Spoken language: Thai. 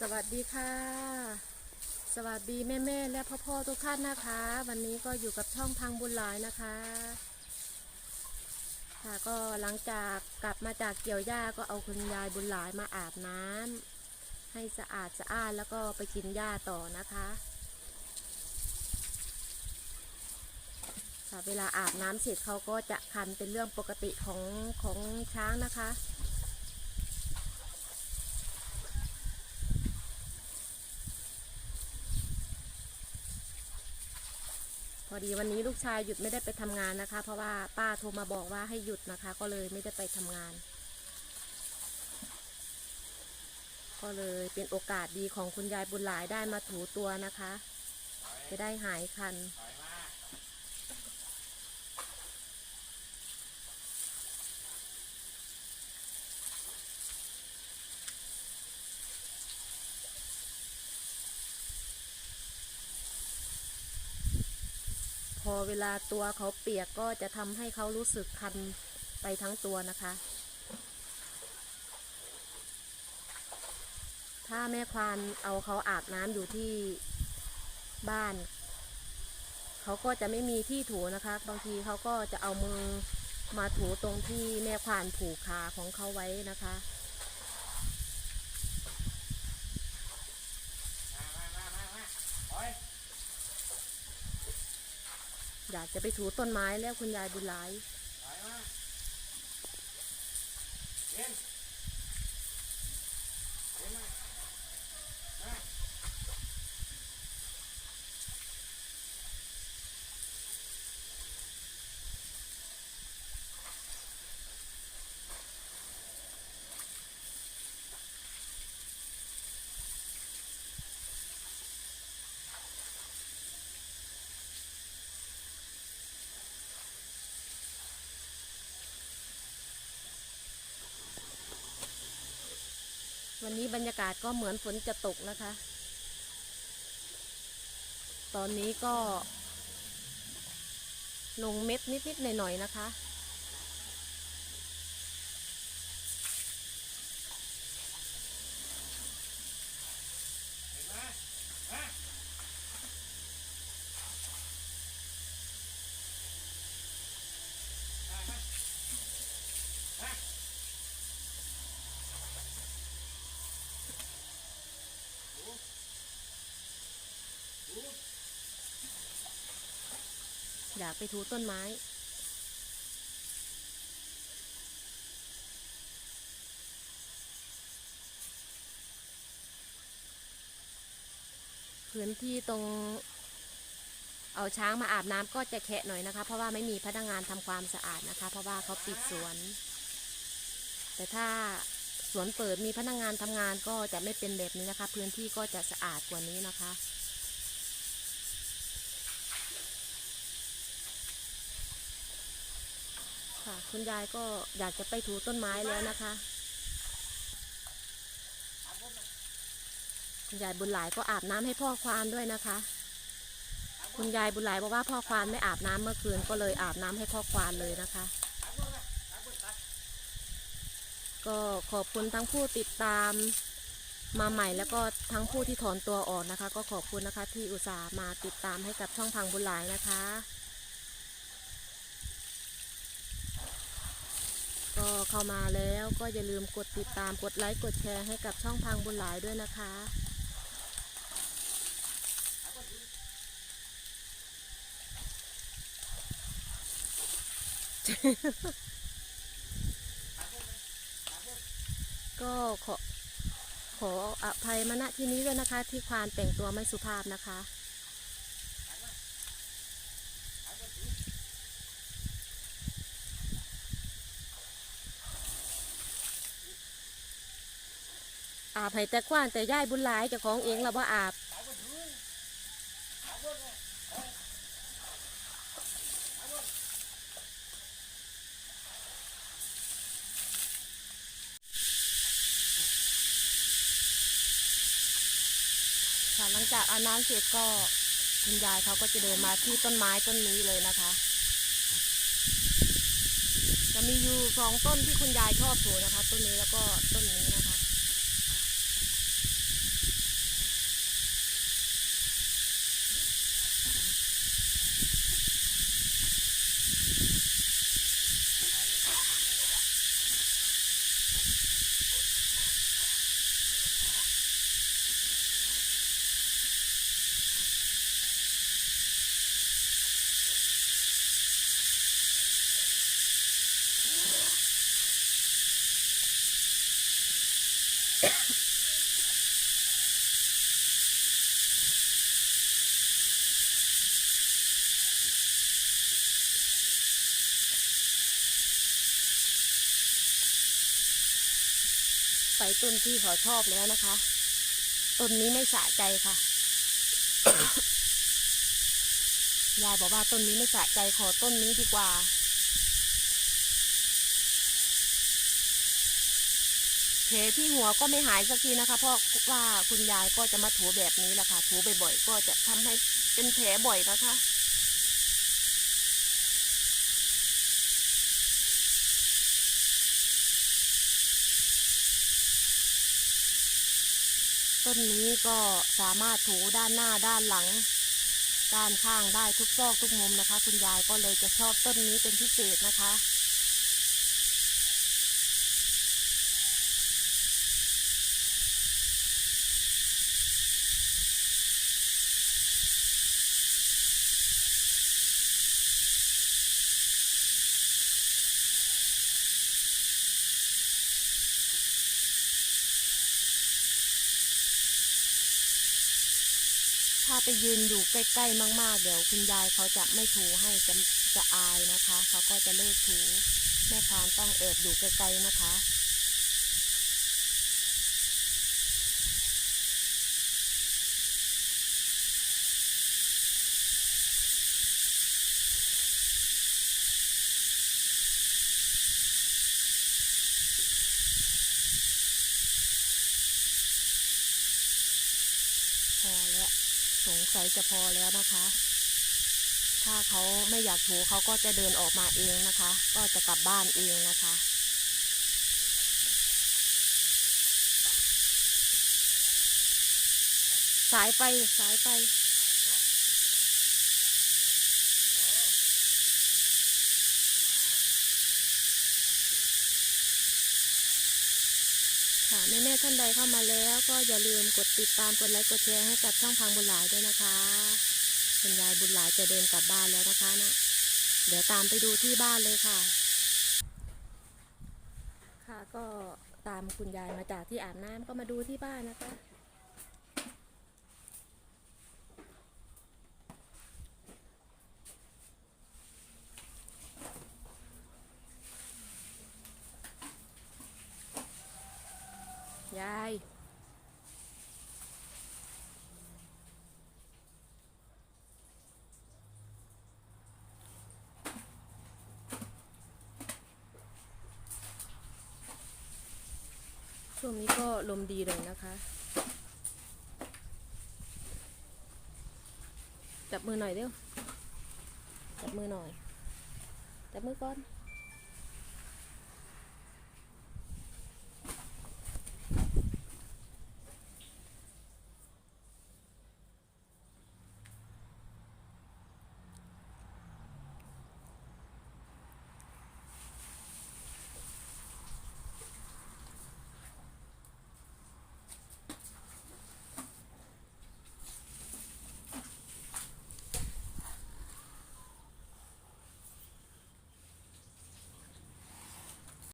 สวัสดีค่ะ สวัสดีแม่แม่ๆและพ่อพ่อทุกท่านนะคะ วันนี้ก็อยู่กับช่องพังบุญหลายนะคะ ค่ะก็หลังจากกลับมาจากเกี่ยวหญ้าก็เอาคุณยายบุญหลายมาอาบน้ำให้สะอาดสะอ้านแล้วก็ไปกินหญ้าต่อนะคะค่ะเวลาอาบน้ำเสร็จเขาก็จะคันเป็นเรื่องปกติของของช้างนะคะ อดีวันนี้ลูกชายหยุดไม่ได้ไปทำงานนะคะ เพราะว่าป้าโทรมาบอกว่าให้หยุดนะคะ ก็เลยไม่ได้ไปทำงาน ก็เลยเป็นโอกาสดีของคุณยายบุญหลายได้มาถูตัวนะคะ จะได้หายคัน พอเวลาตัวเขาเปียกก็จะทำให้เขารู้สึกคันไปทั้งตัวนะคะ ถ้าแม่ควานเอาเขาอาบน้ำอยู่ที่บ้าน เขาก็จะไม่มีที่ถูนะคะ บางทีเขาก็จะเอามือมาถูตรงที่แม่ควานผูกขาของเขาไว้นะคะ มามามามามาโอ้ย อยากจะไปถูต้นไม้แล้วคุณยายบุญหลาย ถอยมาเย็นเย็นมามา วันนี้ บรรยากาศก็เหมือนฝนจะตกนะคะ ตอนนี้ก็ลงเม็ดนิดๆหน่อยๆนะคะ เห็นมามามามามาดูดู อยากไปถูต้นไม้ พื้นที่ตรง เอาช้างมาอาบน้ำก็จะแคะหน่อยนะคะ เพราะว่าไม่มีพนักงานทำความสะอาดนะคะ เพราะว่าเขาปิดสวน แต่ถ้าสวนเปิดมีพนักงานทำงานก็จะไม่เป็นแบบนี้นะคะ พื้นที่ก็จะสะอาดกว่านี้นะคะ ค่ะ คุณยายก็อยากจะไปถูต้นไม้แล้วนะคะ คุณยายบุญหลายก็อาบน้ำให้พ่อควานด้วยนะคะ คุณยายบุญหลายบอกว่าพ่อควานไม่อาบน้ำเมื่อคืนก็เลยอาบน้ำให้พ่อควานเลยนะคะ ก็ขอบคุณทั้งผู้ติดตามมาใหม่แล้วก็ทั้งผู้ที่ถอนตัวออกนะคะ ก็ขอบคุณนะคะที่อุตส่าห์มาติดตามให้กับช่องพังบุญหลายนะคะ ก็เข้ามาแล้วก็อย่าลืมกดติดตามกดไลค์กดแชร์ให้กับช่องพังบุญหลายด้วยนะคะ ก็ขอขออภัยมาณที่นี้ด้วยนะคะ ที่ควานแต่งตัวไม่สุภาพนะคะ อาบให้แต่ควานแต่ย่ายบุญหลายเจ้าของเองเราว่าอาบตามบนดูตามบนเลยโอ้ยตาบนค่ะหลังจากอาบน้ำเสร็จก็คุณยายเขาก็จะเดินมาที่ต้นไม้ต้นนี้เลยนะคะ จะมีอยู่สองต้นที่คุณยายชอบถูนะคะ ต้นนี้แล้วก็ต้นนี้นะคะ ไปต้นที่เขาชอบแล้วนะคะ ต้นนี้ไม่สะใจค่ะ ยายบอกว่าต้นนี้ไม่สะใจขอต้นนี้ดีกว่า แผ ลที่หัวก็ไม่หายสักทีนะคะ เพราะว่าคุณยายก็จะมาถูแบบนี้แหละค่ะ ถูบ่อยๆก็จะทำให้เป็นแผลบ่อยนะคะ ต้นนี้ก็สามารถถูด้านหน้าด้านหลัง ด้านข้างได้ทุกซอกทุกมุมนะคะ คุณยายก็เลยจะชอบต้นนี้เป็นพิเศษนะคะ ถ้าไปยืนอยู่ใกล้ๆมาก ๆ เดี๋ยวคุณยายเขาจะไม่ถูให้จะจะอายนะคะ เขาก็จะเลิกถูแม่ควานต้องแอบอยู่ไกลๆนะคะ สงสัยจะพอแล้วนะคะ ถ้าเขาไม่อยากถูเขาก็จะเดินออกมาเองนะคะ ก็จะกลับบ้านเองนะคะสายไปสายไป แม่แม่ๆท่านใดเข้ามาแล้ว ก็อย่าลืมกดติดตามกดไลค์กดแชร์ให้กับช่องพังบุญหลายด้วยนะคะคุณยายบุญหลายจะเดินกลับบ้านแล้วนะคะนะเดี๋ยวตามไปดูที่บ้านเลยค่ะ ค่ะก็ตามคุณยายมาจากที่อาบน้ำก็มาดูที่บ้านนะคะ ยาย ช่วงนี้ก็ลมดีเลยนะคะ จับมือหน่อยเร็วจับมือหน่อย จับมือก่อน